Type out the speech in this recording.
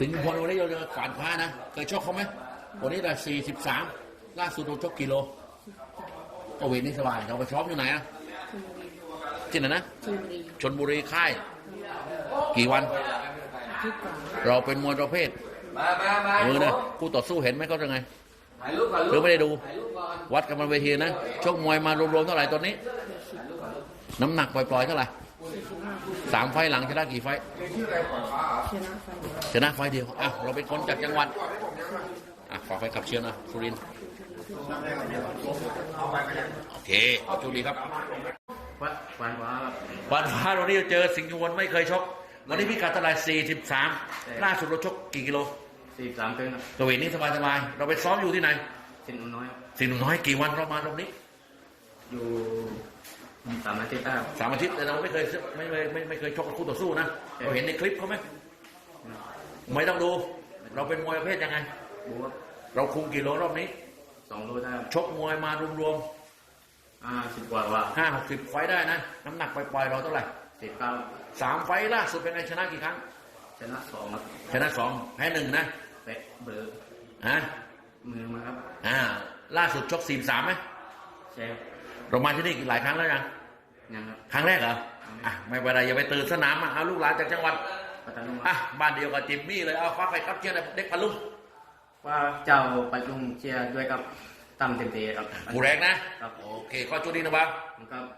สิงห์พลวันนี้เราจะขวานคว้านะเคยชกเขาไหมวันนี้ได้สี่สิบสามล่าสุดเราชกกิโลก็เวทนี่สบายเราไปซ้อมอยู่ไหนอะที่ไหนนะชลบุรีชนบุรีค่าย กี่วัน เราเป็นมวยประเภทมือนะคู่ต่อสู้เห็นไหมเขาจะไงหรือไม่ได้ดู วัดกันบนเวทีนะชกมวยมารวมๆเท่าไหร่ตอนนี้ น้ำหนักปล่อยๆเท่าไหร่ สี่สิบห้าสามไฟล์หลังชนะกี่ไฟล์ชนะไฟเดียวชนะไฟล์เดียวอะเราเป็นคนจากจังหวัดอะฝากไฟขับเชียร์นะสุรินทร์โอเคขอโชคดีครับวัดวานว้าครับวันฟ้าวันนี้เจอสิงห์วนไม่เคยชกวันนี้พี่กัดเท่าไหร่สี่สิบสามล่าสุดเราชกกี่กิโลสี่สามเกินครับกเวทนี้สบายๆเราไปซ้อมอยู่ที่ไหนสินน้อยครับสิงห์น้อยกี่วันเรามาตรงนี้อยู่ สามอาทิตย์ได้ครับ สามอาทิตย์แต่เราไม่เคยไม่ไม่ไม่ไม่เคยชกกับคู่ต่อสู้นะเราเห็นในคลิปเขาไหมไม่ต้องดู เราเป็นมวยประเภทยังไงบูครับเราคุมกี่โลรอบนี้สองโลได้ครับชกมวยมารวมอ่าสิบกว่าว่าๆห้าหกสิบไฟต์ได้นะน้ำหนักปล่อยๆเราเท่าไหร่สิบเก้าสามไฟต์ล่าสุดเป็นไงชนะกี่ครั้งชนะสองครับชนะสองแพ้หนึ่งนะแปะเบอร์ฮะมือมาครับอ่าล่าสุดชกสี่สามไหมใช่ครับ เรามาที่นี่หลายครั้งแล้วยังยังครับ ครั้งแรกเหรออะไม่เป็นไรอย่าไปตื่นสนามอะเอาลูกหลานจากจังหวัดพัทลุงคอะรับบ้านเดียวกับจิมมี่เลยเอาฟ้าไปครับเชียร์หน่อยเด็กปะลุงว่าเจ้าปัจจุงเชียร์ด้วยกับตั้มเต็มเตะครับกูแรงนะครับโอเคข้อจุดนี้นะบ้างผมครับโ